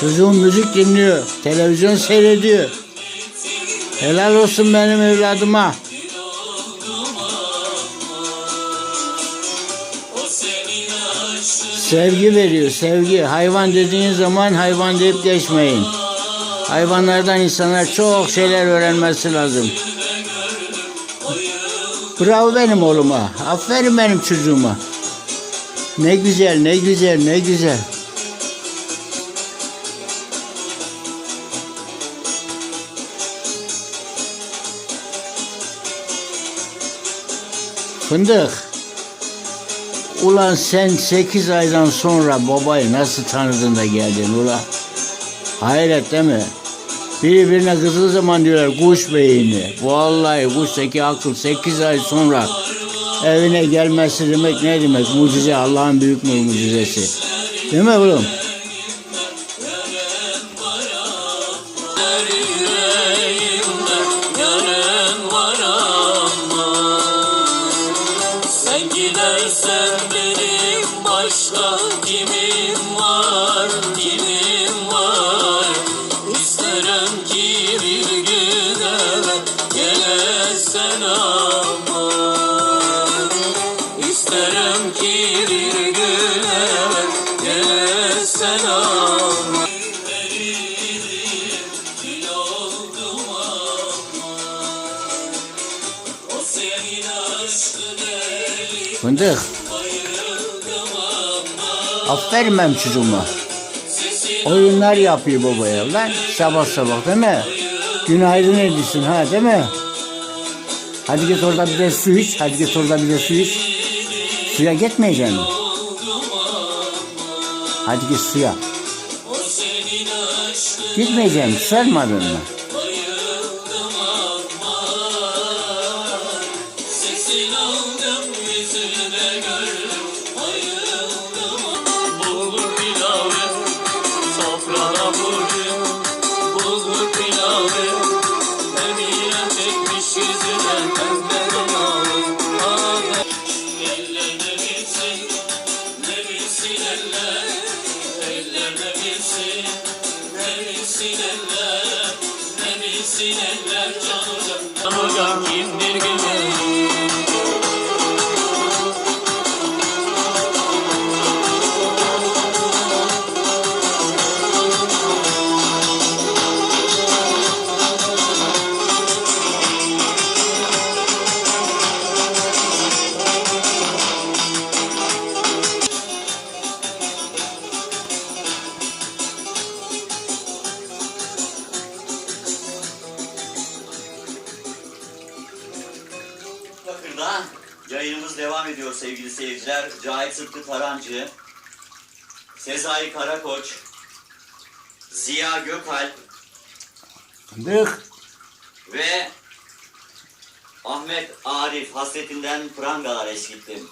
Çocuğum müzik dinliyor. Televizyon seyrediyor. Helal olsun benim evladıma. Sevgi veriyor, sevgi. Hayvan dediğin zaman hayvan deyip geçmeyin. Hayvanlardan insanlar çok şeyler öğrenmesi lazım. Bravo benim oğluma. Aferin benim çocuğuma. Ne güzel, ne güzel, ne güzel. Fındık. Ulan sen 8 aydan sonra babayı nasıl tanıdın da geldin ula? Hayret değil mi? Biri birine kızdığı zaman diyorlar kuş beyni. Vallahi kuştaki akıl 8 ay sonra evine gelmesi demek ne demek? Mucize Allah'ın büyük mucizesi. Değil mi oğlum? Başka kimim var Kimim var? İsterim ki bir gün eve gelesen ama. İsterim ki bir gün eve gelesen ama. Fındık. Aferin benim çocuğuma. Oyunlar yapıyor babaya lan sabah sabah değil mi? Günaydın ediyorsun ha değil mi? Hadi git orada bir de su iç. Hadi git orada bir de su iç. Suya gitmeyeceksin mi? Hadi git suya. Gitmeyeceksin. Sarmadın mı? Sesin aldım yüzüne sofrana bugün Bulgur pilavı Emine çekmiş yüzüne pembe mavi Ah, Eller ne bilsin ne bilsin eller. Eller ne bilsin ne bilsin eller. Ne bilsin eller canı Canı kimdir Bakır'da yayınımız devam ediyor sevgili seyirciler. Cahit Sıtkı Tarancı, Sezai Karakoç, Ziya Gökalp Fındık. ve Ahmet Arif hasretinden prangalar eskittim.